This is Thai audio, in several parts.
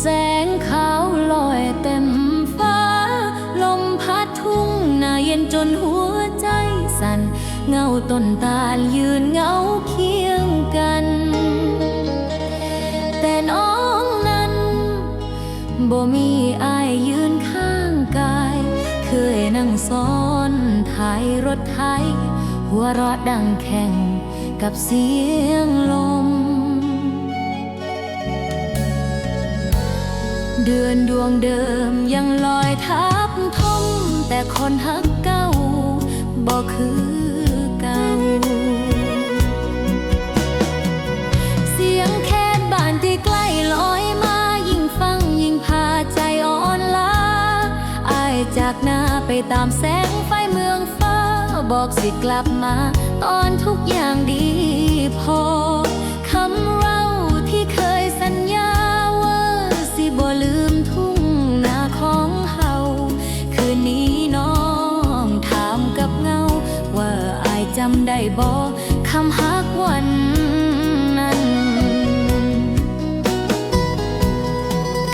แสงขาวลอยเต็มฟ้า ลมพัดทุ่งนาเย็นจนหัวใจสั่น เงาต้นตาลยืนเงาเคียงกัน แต่น้องนั้นบ่มีอายยืนข้างกาย เคยนั่งซ้อนท้ายรถไทย หัวราะดังแข่งกับเสียง เดือนดวงเดิมยังลอยทับทมแต่คนฮักเก่าบ่คือเก่า เสียงแคนบ้านที่ใกล้ลอยมายิ่งฟังยิ่งพาใจอ่อนล้าอายจากหน้าไปตามแสงไฟเมืองฟ้า บอกสิกลับมา ตอนทุกอย่างดีพอ ได้บ่คำฮักวันนั้น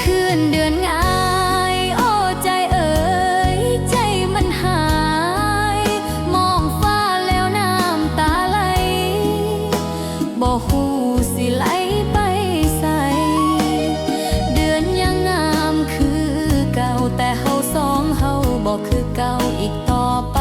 คืนเดือนงายโอ้ใจเอ๋ยใจมันหาย มองฟ้าแล้วน้ำตาไหลบ่หูสิไหลไปใส เดือนยังงามคือเก่าแต่เฮาสองเฮาบ่คือเก่าอีกต่อไป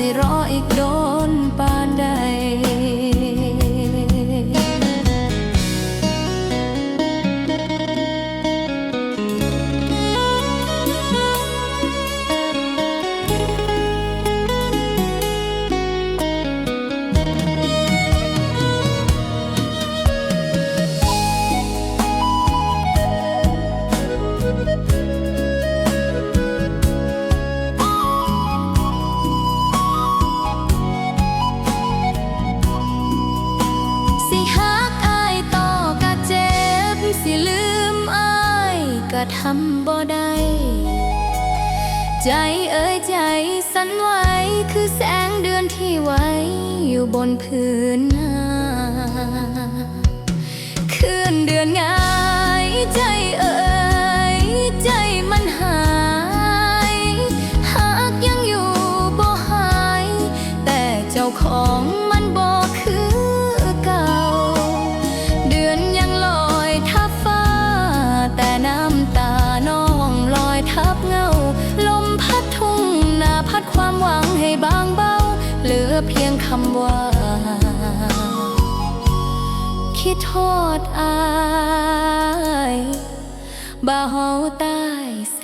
กว่รออีก ก็ทำบ่ได้ใจเอ่ยใจสั่นไหวคือแสงเดือนที่ไว้อยู่บนพื้นนาคืนเดือนงาำว่า คิดโทษอายบ่าวตายแส